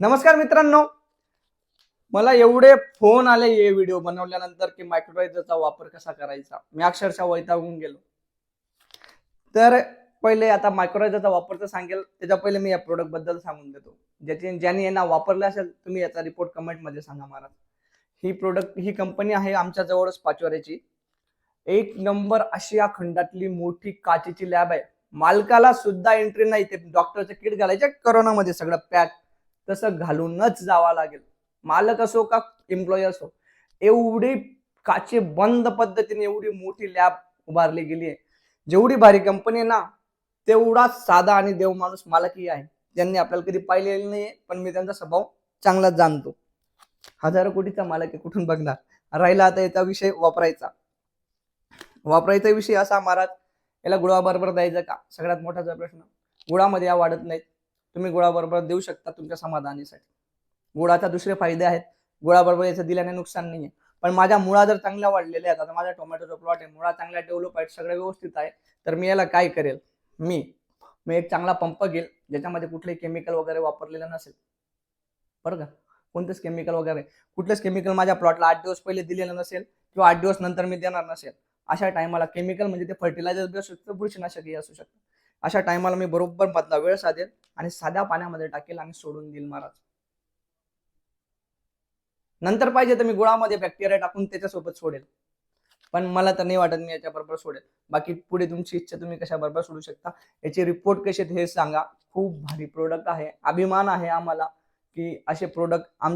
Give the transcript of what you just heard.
नमस्कार मित्रांनो. मला एवढे फोन आले हे व्हिडिओ बनवल्यानंतर की मायक्रोरायझरचा वापर कसा करायचा? मी अक्षरशः वैतागून गेलो. तर पहिले आता मायक्रोरायझरचा वापर तर सांगेल त्याच्या पहिले मी या प्रोडक्टबद्दल सांगून देतो. ज्याची ज्यांनी यांना वापरलं असेल तुम्ही याचा रिपोर्ट कमेंटमध्ये सांगा मला ही प्रोडक्ट ही कंपनी आहे आमच्या जवळच पाचवऱ्याची एक नंबर आशिया खंडातली मोठी काचेची लॅब आहे. मालकाला सुद्धा एंट्री नाही ते डॉक्टरचं किट घालायचे करोनामध्ये सगळं पॅक तसं घालूनच जावा लागेल. मालक असो का एम्प्लॉई असो एवढी काचे बंद पद्धतीने एवढी मोठी लॅब उभारली गेली आहे जेवढी भारी कंपनी आहे ना तेवढा साधा आणि देव माणूस मालकही आहे. त्यांनी आपल्याला कधी पाहिलेलं नाही पण मी त्यांचा स्वभाव चांगलाच जाणतो. हजारो कोटीचा मालक आहे कुठून बघणार? राहिला आता याचा विषय वापरायचा. वापरायचा विषय असा महाराज याला गुळाबरोबर द्यायचा का? सगळ्यात मोठाचा प्रश्न गुळामध्ये या वाढत नाहीत. तुम्ही गुळाबरोबर देऊ शकता तुमच्या समाधानासाठी. गुळाचा दुसरे फायदे आहेत. गुळाबरोबर याचं दिल्याने नुकसान नाही आहे पण माझ्या मुळा जर चांगल्या वाढलेल्या आहेत आता माझ्या टोमॅटोचा प्लॉट आहे मुळा चांगल्या डेव्हलप आहेत सगळं व्यवस्थित आहे तर मी याला काय करेल? मी मी एक चांगला पंप घेईल ज्याच्यामध्ये कुठलेही केमिकल वगैरे वापरलेलं नसेल. बरं का? कोणतेच केमिकल वगैरे कुठलेच केमिकल माझ्या प्लॉटला आठ दिवस पहिले दिलेलं नसेल किंवा आठ दिवस नंतर मी देणार नसेल. अशा टायमाला केमिकल म्हणजे ते फर्टिलायझर बी असू शकतं बुरशीनाशकही असू शकतं. अशा टायमाला मी बरोबर मधला वेळ साधेल आणि साध्या पाण्यामध्ये टाकेल आणि सोडून देईल महाराज. नंतर पाहिजे तर मी गुळामध्ये बॅक्टेरिया टाकून त्याच्यासोबत सोडेल. पण मला तर नाही वाटत मी याच्या बरोबर सोडेल. बाकी पुढे तुमची इच्छा तुम्ही कशा बरोबर सोडू शकता? याचे रिपोर्ट कसे हे सांगा. खूप भारी प्रोडक्ट आहे. अभिमान आहे आम्हाला की असे प्रोडक्ट आमचे